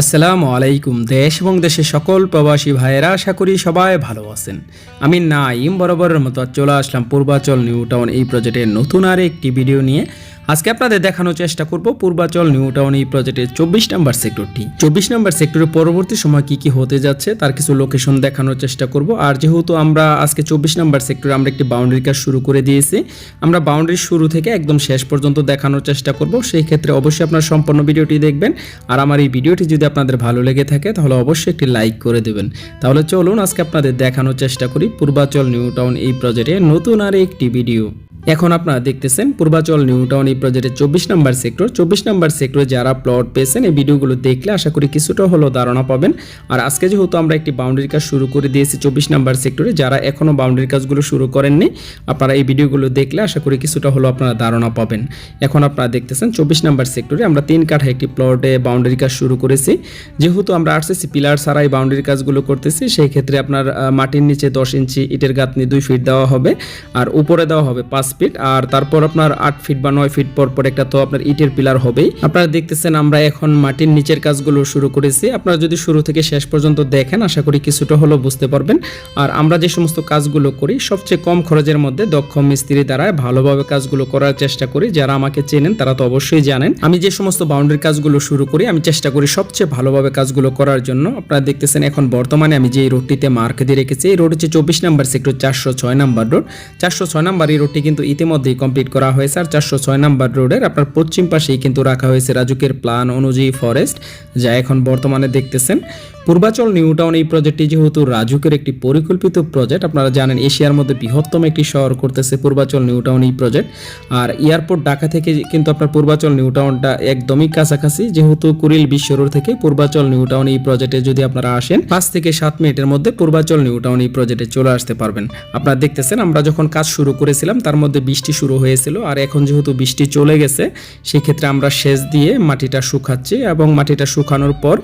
আসসালামু আলাইকুম, দেশ এবং দেশের সকল প্রবাসী ভাইয়েরা, আশা করি সবাই ভালো আছেন। আমি নাইম বরাবরের মতো চলে আসলাম পূর্বাচল নিউ টাউন এই প্রজেক্টের নতুন আর একটি ভিডিও নিয়ে। আজকে আপনাদের দেখানোর চেষ্টা করব পূর্বাচল নিউ টাউন এই প্রজেক্টের চব্বিশ নম্বর সেক্টরটি চব্বিশ নম্বর সেক্টরের পরবর্তী সময় কি কি হতে যাচ্ছে তার কিছু লোকেশন দেখানোর চেষ্টা করব। আর যেহেতু আমরা আজকে চব্বিশ নম্বর সেক্টরে আমরা একটি বাউন্ডারি কাজ শুরু করে দিয়েছি, আমরা বাউন্ডারির শুরু থেকে একদম শেষ পর্যন্ত দেখানোর চেষ্টা করব। সেই ক্ষেত্রে অবশ্যই আপনার সম্পূর্ণ ভিডিওটি দেখবেন। আর আমার এই ভিডিওটি যদি আপনাদের ভালো লেগে থাকে, তাহলে অবশ্যই একটি লাইক করে দেবেন। তাহলে চলুন আজকে আপনাদের দেখানোর চেষ্টা করি পূর্বাচল নিউ টাউন এই প্রজেক্টে নতুন আর একটি ভিডিও এখন আপনারা দেখতেছেন পূর্বাচল নিউ টাউন এই প্রজেক্টের চব্বিশ নম্বর সেক্টর চব্বিশ নম্বর সেক্টরে যারা প্লট পেয়েছেন এই ভিডিওগুলো দেখলে আশা করি কিছুটা হলেও ধারণা পাবেন। আর আজকে যেহেতু আমরা একটি বাউন্ডারি কাজ শুরু করে দিয়েছি চব্বিশ নম্বর সেক্টরে যারা এখনও বাউন্ডারি কাজগুলো শুরু করেননি, আপনারা এই ভিডিওগুলো দেখলে আশা করি কিছুটা হলেও আপনারা ধারণা পাবেন। এখন আপনারা দেখতেছেন চব্বিশ নম্বর সেক্টরে আমরা তিন কাঠা একটি প্লটে বাউন্ডারি কাজ শুরু করেছি। যেহেতু আমরা আরসিসি পিলার ছাড়াই বাউন্ডারি কাজগুলো করতেছি, সেই ক্ষেত্রে আপনার মাটির নিচে দশ ইঞ্চি ইটের গাঁথনি দুই ফিট দেওয়া হবে, আর উপরে দেওয়া হবে পাঁচ ফিট আর তারপর আপনার আট ফিট বা নয় ফিট পর পর একটা তো আপনার ইটের পিলার হবেই। আপনারা দেখতেছেন আমরা এখন মাটির নিচের কাজগুলো শুরু করেছি। আপনারা যদি শুরু থেকে শেষ পর্যন্ত দেখেন, আশা করি কিছুটা হলেও বুঝতে পারবেন। আর আমরা যে সমস্ত কাজগুলো করি, সবচেয়ে কম খরচের মধ্যে দক্ষ মিস্ত্রি দ্বারা ভালোভাবে কাজগুলো করার চেষ্টা করি। যারা আমাকে চেনেন, তারা তো অবশ্যই জানেন। আমি যে সমস্ত বাউন্ডারি কাজগুলো শুরু করি, আমি চেষ্টা করি সবচেয়ে ভালোভাবে কাজগুলো করার জন্য। আপনারা দেখতেছেন এখন বর্তমানে আমি যে রোডটিতে মার্ক দিয়ে রেখেছি, এই রোড হচ্ছে চব্বিশ নাম্বার সেক্টর চারশো ছয় নাম্বার রোড চারশো ছয় নাম্বার এই রোডটি কিন্তু ইতিমধ্যেই কমপ্লিট করা হয়েছে। আর চারশো ছয় নাম্বার রোডের আপনার পশ্চিম পাশেই কিন্তু রাখা হয়েছে রাজুকের প্ল্যান অনুযায়ী ফরেস্ট, যা এখন বর্তমানে দেখতেছেন। পূর্বাচল নিউ টাউন এই প্রজেক্টটি যেহেতু রাজুকের একটি পরিকল্পিত প্রজেক্ট, আপনারা জানেন এশিয়ার মধ্যে বৃহত্তম একটি শহর করতেছে পূর্বাচল নিউ টাউন এই প্রজেক্ট। আর এয়ারপোর্ট ঢাকা থেকে কিন্তু আপনার পূর্বাচল নিউ টাউনটা একদমই কাছাকাছি, যেহেতু কুড়িল বিশ্ব রোড থেকে পূর্বাচল নিউ টাউন এই প্রজেক্টে যদি আপনারা আসেন, পাঁচ থেকে সাত মিনিটের মধ্যে পূর্বাচল নিউ টাউন এই প্রজেক্টে চলে আসতে পারবেন। আপনারা দেখতেছেন আমরা যখন কাজ শুরু করেছিলাম, তার মধ্যে বৃষ্টি শুরু হয়েছিল আর এখন যেহেতু বৃষ্টি চলে গেছে, সেক্ষেত্রে আমরা সেচ দিয়ে মাটিটা শুকাচ্ছি এবং মাটিটা শুকানোর পর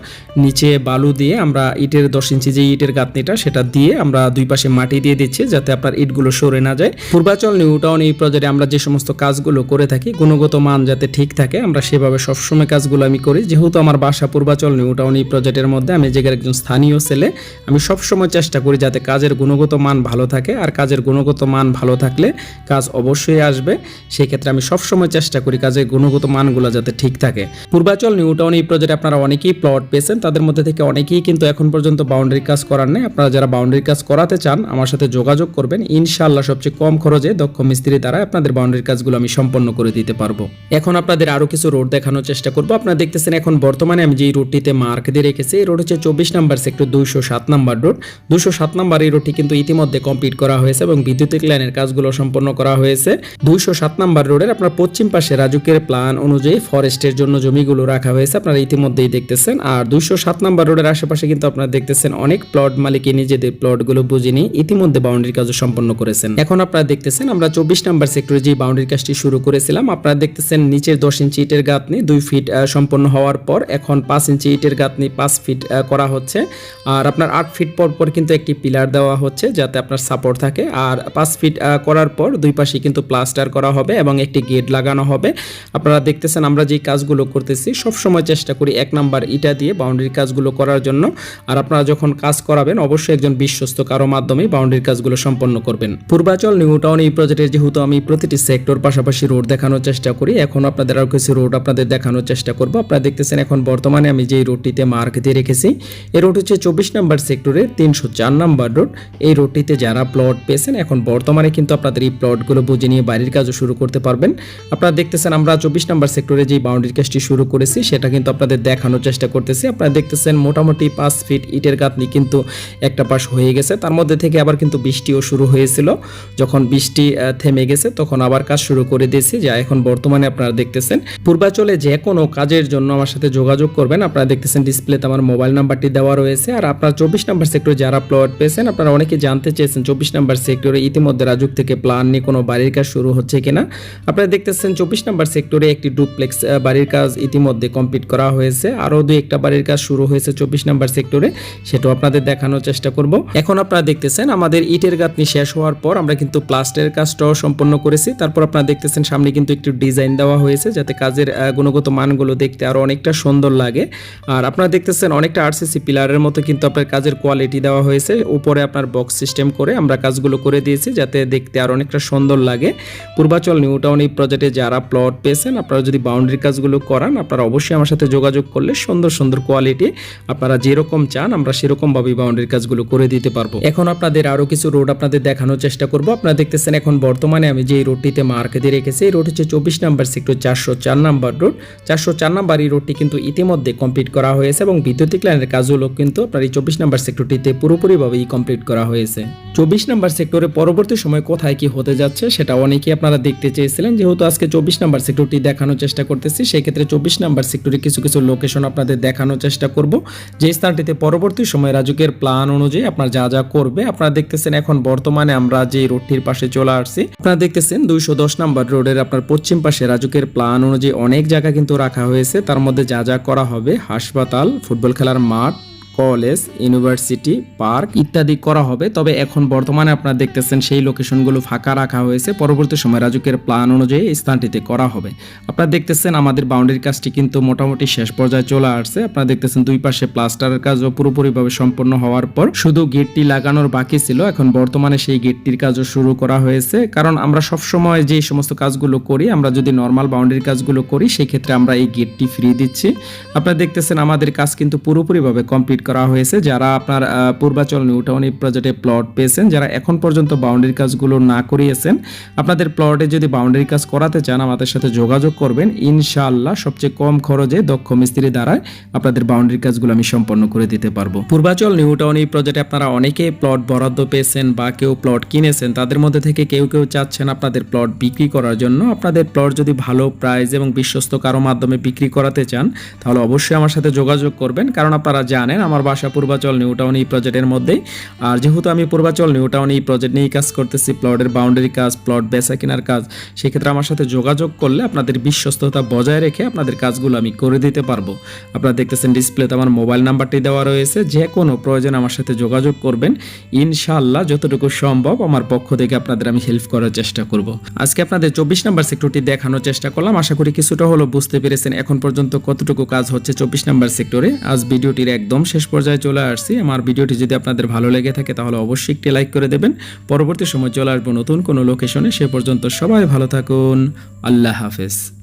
নিচে বালু দিয়ে আমরা ইটের দশ ইঞ্চি যে ইটের গাঁথনিটা সেটা দিয়ে আমরা দুই পাশে মাটি দিয়ে দিচ্ছি যাতে আপনার ইটগুলো সরে না যায়। পূর্বাচল নিউ টাউন এই প্রজেক্টে আমরা যে সমস্ত কাজগুলো করে থাকি, গুণগত মান যাতে ঠিক থাকে, আমরা সেভাবে সবসময় কাজগুলো আমি করি। যেহেতু আমার বাসা পূর্বাচল নিউ টাউন এই প্রজেক্টের মধ্যে, আমি যেখানে একজন স্থানীয় ছেলে, আমি সবসময় চেষ্টা করি যাতে কাজের গুণগত মান ভালো থাকে আর কাজের গুণগত মান ভালো থাকলে কাজ অবশ্যই আসবে। সেই ক্ষেত্রে আমি সবসময় চেষ্টা করি কাজের গুণগত মানগুলো যাতে ঠিক থাকে। পূর্বাচল নিউ টাউন এই প্রজেক্টে আপনারা অনেকেই প্লট পেয়েছেন। তাদের মধ্যে থেকে অনেকেই কিন্তু এখন পর্যন্ত বাউন্ডারি কাজ করার নেই। আপনারা যারা বাউন্ডারি কাজ করাতে চান, আমার সাথে যোগাযোগ করবেন। ইনশাআল্লাহ সবচেয়ে কম খরচে দক্ষ মিস্ত্রি দ্বারা আপনাদের বাউন্ডারি কাজগুলো আমি সম্পন্ন করে দিতে পারব। এখন আপনাদের আরও কিছু রোড দেখানোর চেষ্টা করব। আপনারা দেখতেছেন এখন বর্তমানে আমি যে রোডটিতে মার্ক দিয়ে রেখেছি, এই রোড হচ্ছে চব্বিশ নাম্বার সেক্টর দুইশো সাত নাম্বার রোড দুশো সাত নাম্বার এই রোডটি কিন্তু ইতিমধ্যে কমপ্লিট করা হয়েছে এবং বিদ্যুতিক লাইনের কাজগুলো সম্পন্ন করা হয়েছে। দুইশো সাত নাম্বার রোডের আপনার পশ্চিম পাশে রাজুকের প্ল্যান অনুযায়ী ফরেস্টের জন্য জমিগুলো রাখা হয়েছে। আপনারা ইতিমধ্যেই দেখতেছেন। আর দুইশো সাত নাম্বার রোডের আশেপাশে কিন্তু আপনারা দেখতেছেন অনেক প্লট মালিকে নিজেদের প্লটগুলো বুঝে নিয়ে ইতিমধ্যে বাউন্ডারি কাজও সম্পন্ন করেছেন। এখন আপনারা দেখতেছেন, আমরা চব্বিশ নাম্বার সেক্টরে যে বাউন্ডারি কাজটি শুরু করেছিলাম, আপনারা দেখতেছেন নিচের দশ ইঞ্চি ইটের গাঁথনি দুই ফিট সম্পন্ন হওয়ার পর এখন পাঁচ ইঞ্চি ইটের গাঁথনি পাঁচ ফিট করা হচ্ছে। আর আপনার আট ফিট পর পর কিন্তু একটি পিলার দেওয়া হচ্ছে যাতে আপনার সাপোর্ট থাকে। আর পাঁচ ফিট করার পর দুই পাশে কিন্তু প্লাস্টার করা হবে এবং একটি গেট লাগানো হবে। আপনারা দেখতেছেন আমরা যে কাজগুলো করতেছি সব সময় চেষ্টা করি এক নাম্বার ইটা দিয়ে বাউন্ডারি কাজগুলো করার জন্য। আর আপনারা যখন কাজ করাবেন, অবশ্যই একজন বিশ্বস্ত কারও মাধ্যমেই বাউন্ডারি কাজগুলো সম্পন্ন করবেন। পূর্বাচল, নিউ টাউন এই প্রজেক্টের যেহেতু আমি প্রতিটি সেক্টর পাশাপাশি রোড দেখানোর চেষ্টা করি, এখন আপনাদের আরও কিছু রোড আপনাদের দেখানোর চেষ্টা করব। আপনারা দেখতেছেন এখন বর্তমানে আমি যে রোডটিতে মার্ক দিয়ে রেখেছি, এই রোড হচ্ছে চব্বিশ নাম্বার সেক্টরের তিনশো নাম্বার রোড। এই রোডটিতে যারা প্লট পেয়েছেন, এখন বর্তমানে কিন্তু আপনাদের এই প্লটগুলো বুঝে নিয়ে বাড়ির কাজও শুরু করতে পারবেন। আপনারা দেখতেছেন আমরা চব্বিশ নম্বর সেক্টরে যে বাউন্ডারি কাজটি শুরু করেছি, সেটা কিন্তু আপনাদের দেখানোর চেষ্টা করতেছি। আপনারা দেখতেছেন মোটামুটি পাঁচ ফিট ইটের গাঁথনি কিন্তু একটা পাশ হয়ে গেছে। তার মধ্যে থেকে আবার কিন্তু বৃষ্টিও শুরু হয়েছিল। যখন বৃষ্টি থেমে গেছে, তখন আবার কাজ শুরু করে দিয়েছি, যা এখন বর্তমানে আপনারা দেখতেছেন। পূর্বাচলে যে কোনো কাজের জন্য আমার সাথে যোগাযোগ করবেন। আপনারা দেখতেছেন ডিসপ্লেতে আমার মোবাইল নাম্বারটি দেওয়া রয়েছে। আর আপনারা চব্বিশ নাম্বার সেক্টরে যারা প্লট পেয়েছেন, আপনারা অনেকে জানতে চেয়েছেন চব্বিশ নাম্বার সেক্টরে ইতিমধ্যে রাজুক থেকে প্ল্যান নিয়ে কোনো বাড়ির কাজ শুরু হচ্ছে কিনা। আপনারা দেখতেছেন চব্বিশ নাম্বার সেক্টরে একটি ডুপ্লেক্স বাড়ির কাজ ইতিমধ্যে কমপ্লিট করা হয়েছে। আরও দুই একটা বাড়ির কাজ শুরু হয়েছে চব্বিশ নাম্বার সেক্টরে, সেটাও আপনাদের দেখানোর চেষ্টা করব। এখন আপনারা দেখতেছেন আমাদের ইটের গাঁথনি শেষ হওয়ার পর আমরা কিন্তু প্লাস্টারের কাজটাও সম্পন্ন করেছি। তারপর আপনারা দেখতেছেন সামনে কিন্তু একটু ডিজাইন দেওয়া হয়েছে, যাতে কাজের গুণগত মানগুলো দেখতে আরও অনেকটা সুন্দর লাগে। আর আপনারা দেখতেছেন অনেকটা আরসিসি পিলারের মতো কিন্তু আপনার কাজের কোয়ালিটি দেওয়া হয়েছে। উপরে আপনার বক্স সিস্টেম করে আমরা কাজগুলো করে দিয়েছি, যাতে দেখতে আর অনেকটা সুন্দর লাগে। পূর্বাচল নিউ টাউন এই প্রজেক্টে যারা প্লট পেয়েছেন, আপনারা যদি বাউন্ডারি কাজগুলো করান, আপনারা অবশ্যই আমার সাথে যোগাযোগ করলে সুন্দর সুন্দর কোয়ালিটি আপনারা যেরকম চান, আমরা সেরকমভাবেই বাউন্ডারি কাজগুলো করে দিতে পারব। এখন আপনাদের আরও কিছু রোড আপনাদের দেখানোর চেষ্টা করব। আপনারা দেখতেছেন এখন বর্তমানে আমি যে রোডটিতে মার্কে দিয়ে রেখেছি, এই রোড হচ্ছে চব্বিশ নাম্বার সেক্টর চারশো চার নাম্বার রোড চারশো চার নাম্বার এই রোডটি কিন্তু ইতিমধ্যে কমপ্লিট করা হয়েছে এবং বিদ্যুতিক লাইনের কাজগুলো কিন্তু আপনার এই চব্বিশ নাম্বার সেক্টরটিতে পুরোপুরিভাবেই কমপ্লিট করা হয়েছে। চব্বিশ নাম্বার সেক্টরে পরবর্তী সময় কোথায় কি হতে যাচ্ছে সেটা অনেকেই আপনারা দেখতে চেয়েছিলেন। যেহেতু আজকে চব্বিশ নাম্বার সেক্টরটি দেখানোর চেষ্টা করতেছি সেই ক্ষেত্রে চব্বিশ নাম্বার সেক্টরে কিছু কিছু লোকেশন আপনাদের দেখানোর চেষ্টা করব। যে স্থানটিতে পরবর্তী সময় রাজুকের প্ল্যান অনুযায়ী আপনার যা যা করবে, আপনারা দেখতেছেন এখন বর্তমানে আমরা যে রোডটির পাশে চলে আসছি, আপনারা দেখতেছেন দুইশো দশ নাম্বার রোডের আপনার পশ্চিম পাশে রাজুকের প্ল্যান অনুযায়ী অনেক জায়গা কিন্তু রাখা হয়েছে। তার মধ্যে যা যা করা হবে, হাসপাতাল, ফুটবল খেলার মাঠ কলেজ, ইউনিভার্সিটি, পার্ক ইত্যাদি করা হবে। তবে এখন বর্তমানে আপনারা দেখতেছেন সেই লোকেশনগুলো ফাঁকা রাখা হয়েছে। পরবর্তী সময় রাজুকের প্ল্যান অনুযায়ী স্থানটিতে করা হবে। আপনারা দেখতেছেন আমাদের বাউন্ডারি কাজটি কিন্তু মোটামুটি শেষ পর্যায়ে চলে আসছে। আপনারা দেখতেছেন দুই পাশে প্লাস্টারের কাজও পুরোপুরিভাবে সম্পন্ন হওয়ার পর শুধু গেটটি লাগানোর বাকি ছিল। এখন বর্তমানে সেই গেটটির কাজও শুরু করা হয়েছে। কারণ আমরা সবসময় যে সমস্ত কাজগুলো করি, আমরা যদি নর্মাল বাউন্ডারি কাজগুলো করি সেই ক্ষেত্রে আমরা এই গেটটি ফ্রি দিচ্ছি। আপনারা দেখতেছেন আমাদের কাজ কিন্তু পুরোপুরিভাবে কমপ্লিট করা হয়েছে, যারা আপনার পূর্বাচল নিউ টাউন এই প্রজেক্টে প্লট পেয়েছেন, যারা এখন পর্যন্ত বাউন্ডারি কাজগুলো না করিয়েছেন, আপনাদের প্লটে যদি বাউন্ডারি কাজ করাতে চান, আমাদের সাথে যোগাযোগ করবেন। ইনশাআল্লাহ সবচেয়ে কম খরচে দক্ষ মিস্ত্রি দ্বারাই আপনাদের বাউন্ডারি কাজগুলো আমি সম্পন্ন করে দিতে পারব। পূর্বাচল নিউ টাউন এই প্রজেক্টে আপনারা অনেকেই প্লট বরাদ্দ পেয়েছেন বা কেউ প্লট কিনেছেন, তাদের মধ্যে থেকে কেউ কেউ চাচ্ছেন আপনাদের প্লট বিক্রি করার জন্য। আপনাদের প্লট যদি ভালো প্রাইস এবং বিশ্বস্ত কারও মাধ্যমে বিক্রি করাতে চান, তাহলে অবশ্যই আমার সাথে যোগাযোগ করবেন, কারণ আপনারা জানেন আমার বাসা পূর্বাচল নিউ টাউন এই প্রজেক্টের মধ্যেই। আর যেহেতু আমি পূর্বাচল নিউ টাউন এই প্রজেক্ট নিয়েই কাজ করতেছি প্লটের বাউন্ডারি কাজ প্লট বেচা কেনার কাজ, সেক্ষেত্রে আমার সাথে যোগাযোগ করলে আপনাদের বিশ্বস্ততা বজায় রেখে আপনাদের কাজগুলো আমি করে দিতে পারব। আপনারা দেখতেছেন ডিসপ্লেতে আমার মোবাইল নাম্বারটি দেওয়া রয়েছে, যে কোনো প্রয়োজন আমার সাথে যোগাযোগ করবেন। ইনশাআল্লাহ যতটুকু সম্ভব আমার পক্ষ থেকে আপনাদের আমি হেল্প করার চেষ্টা করব। আজকে আপনাদের চব্বিশ নাম্বার সেক্টরটি দেখানোর চেষ্টা করলাম। আশা করি কিছুটা হলো বুঝতে পেরেছেন এখন পর্যন্ত কতটুকু কাজ হচ্ছে চব্বিশ নাম্বার সেক্টরে আজ ভিডিওটির একদম শেষ পর্যায়ে চলে আসছি। আমার ভিডিওটি যদি আপনাদের ভালো লেগে থাকে, তাহলে অবশ্যই একটি লাইক করে দেবেন। পরবর্তী সময় চলে আসব নতুন কোনো লোকেশনে। সে পর্যন্ত সবাই ভালো থাকুন। আল্লাহ হাফেজ।